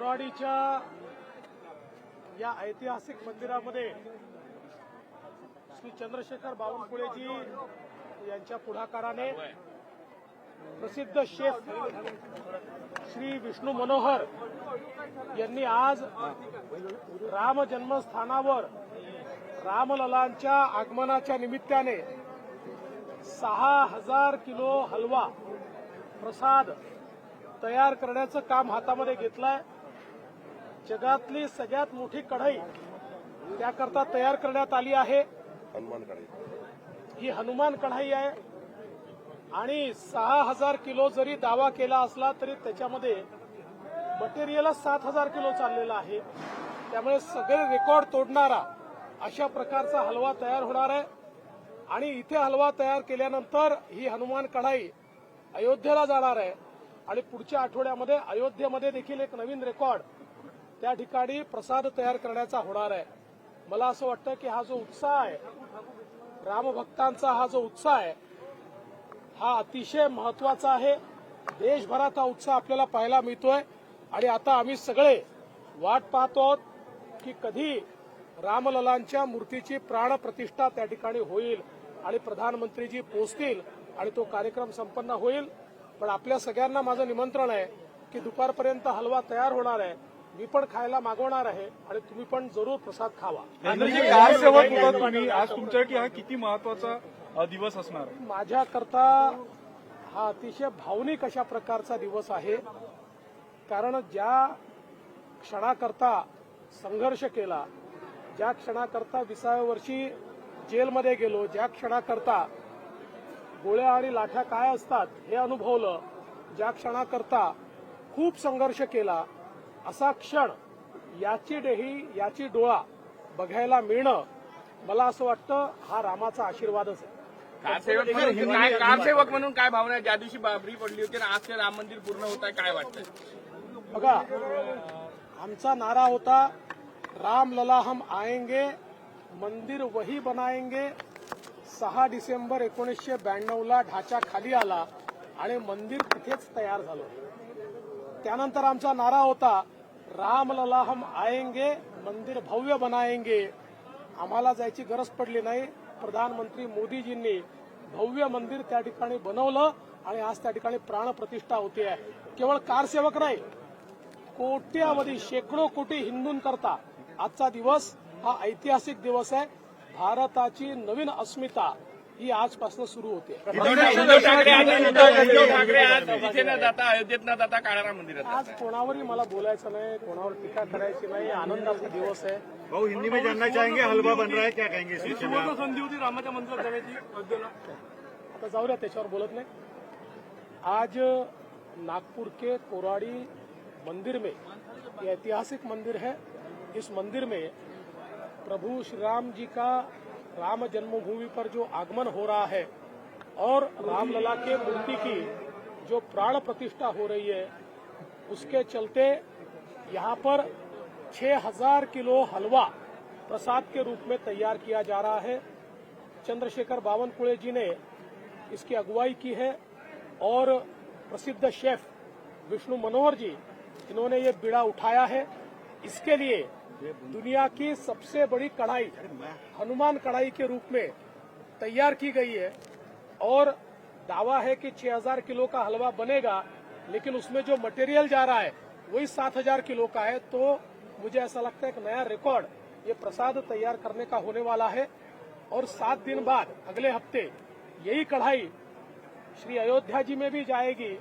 कोराडीच्या या ऐतिहासिक मंदिरामध्ये श्री चंद्रशेखर बावनकुळेजी यांच्या पुढाकाराने प्रसिद्ध शेफ श्री विष्णू मनोहर यांनी आज राम जन्मस्थानावर रामललांच्या आगमनाच्या निमित्ताने सहा हजार किलो हलवा प्रसाद तयार करण्याचं काम हातामध्ये घेतलंय. जगातली सगळ्यात मोठी कढई त्याकरता तयार करण्यात आली आहे. हनुमान कढई. ही हनुमान कढाई आहे. आणि सहा हजार किलो जरी दावा केला असला तरी त्याच्यामध्ये मटेरियलच सात हजार किलो चाललेला आहे. त्यामुळे सगळे रेकॉर्ड तोडणारा अशा प्रकारचा हलवा तयार होणार आहे. आणि इथे हलवा तयार केल्यानंतर ही हनुमान कढाई अयोध्येला जाणार आहे. आणि पुढच्या आठवड्यामध्ये अयोध्येमध्ये देखील एक नवीन रेकॉर्ड त्या ठिकाणी प्रसाद तयार करण्याचा होणार आहे. मला असं वाटतं की हा जो उत्साह आहे रामभक्तांचा हा जो उत्साह आहे हा अतिशय महत्त्वाचा आहे. देशभरात हा उत्साह आपल्याला पाहायला मिळतोय. आणि आता आम्ही सगळे वाट पाहतो आहोत की कधी रामललांच्या मूर्तीची प्राणप्रतिष्ठा त्या ठिकाणी होईल आणि प्रधानमंत्रीजी पोहोचतील आणि तो कार्यक्रम संपन्न होईल. पण आपल्या सगळ्यांना माझं निमंत्रण आहे की दुपारपर्यंत हलवा तयार होणार आहे. मी पण खायला मागवणार आहे आणि तुम्ही पण जरूर प्रसाद खावा. कारसेवक होता तुम्ही आज तुमच्यासाठी हा किती महत्त्वाचा दिवस असणार आहे? माझ्याकरता हा अतिशय भावनिक अशा प्रकारचा दिवस आहे. कारण ज्या क्षणाकरता संघर्ष केला ज्या क्षणाकरता विसाव्या वर्षी जेलमध्ये गेलो ज्या क्षणाकरता गोळ्या आणि लाठ्या काय असतात हे अनुभवलं ज्या क्षणाकरता खूप संघर्ष केला असा क्षण याची डेही याची डोळा बघायला मिळणं मला असं वाटतं हा रामाचा आशीर्वादच आहे. कारसेवक म्हणून काय भावना? ज्या दिवशी बाबरी पडली होती आज ते राम मंदिर पूर्ण होत आहे काय वाटतंय? बघा आमचा नारा होता राम लला हम आएंगे मंदिर वही बनाएंगे. सहा डिसेंबर एकोणीसशे ब्याण्णवला ढाचा खाली आला आणि मंदिर तिथेच तयार झालं. त्यानंतर आमचा नारा होता रामलला हम आएंगे मंदिर भव्य बनाएंगे। आम्हाला जायची गरज पडली नाही. प्रधानमंत्री मोदीजींनी भव्य मंदिर त्या ठिकाणी बनवलं आणि आज त्या ठिकाणी प्राणप्रतिष्ठा होते. आहे केवळ कारसेवक नाही कोट्यावधी शेकडो कोटी हिंदूंकरता आजचा दिवस हा ऐतिहासिक दिवस आहे. भारताची नवीन अस्मिता ही आजपासून सुरू होते. उद्धव ठाकरे आज उद्धव ठाकरे आज तिथे न जाता अयोध्येत न जाता काळाराम मंदिरात आज कोणावरही मला बोलायचं नाही कोणावर टीका करायची नाही. आनंदाचा दिवस आहे. भाऊ हिंदी में जानना चाहेंगे हलवा बन रहा है क्या कहेंगे? संधी होती रामाच्या मंदिरात जाण्याची आता जाऊ द्या त्याच्यावर बोलत नाही. आज नागपुर के कोराड़ी मंदिर में ये ऐतिहासिक मंदिर है। इस मंदिर में प्रभु श्री राम जी का राम जन्मभूमि पर जो आगमन हो रहा है और रामलला के मूर्ति की जो प्राण प्रतिष्ठा हो रही है, उसके चलते यहाँ पर 6000 किलो हलवा प्रसाद के रूप में तैयार किया जा रहा है। चंद्रशेखर बावनकुड़े जी ने इसकी अगुवाई की है और प्रसिद्ध शेफ विष्णु मनोहर जी, इन्होंने ये बीड़ा उठाया है। इसके लिए दुनिया की सबसे बड़ी कढ़ाई, हनुमान कढ़ाई के रूप में तैयार की गई है। और दावा है कि 6000 किलो का हलवा बनेगा, लेकिन उसमें जो मटेरियल जा रहा है, वही 7000 किलो का है। तो मुझे ऐसा लगता है एक नया रिकॉर्ड ये प्रसाद तैयार करने का होने वाला है। और सात दिन बाद, अगले हफ़्ते, यही कढ़ाई श्री अयोध्या जी में भी जाएगी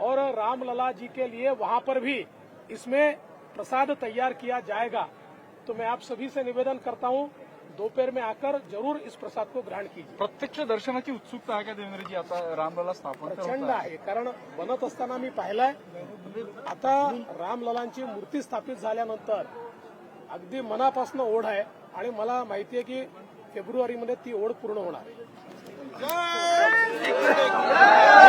और रामलला जी के लिए वहाँ पर भी इसमें प्रसाद तैयार किया जाएगा तो मैं आप सभी से निवेदन करता हूं दोपहर में आकर जरूर इस प्रसाद को ग्रहण कीजिए। प्रत्यक्ष दर्शनाची उत्सुकता आहे का देवेंद्रजी? आता रामलला स्थापन प्रचंड आहे. आहे कारण बनत असताना मी पाहिलंय आता रामललांची मूर्ती स्थापित झाल्यानंतर अगदी मनापासून ओढ आहे आणि मला माहिती आहे की फेब्रुवारीमध्ये ती ओढ पूर्ण होणार आहे.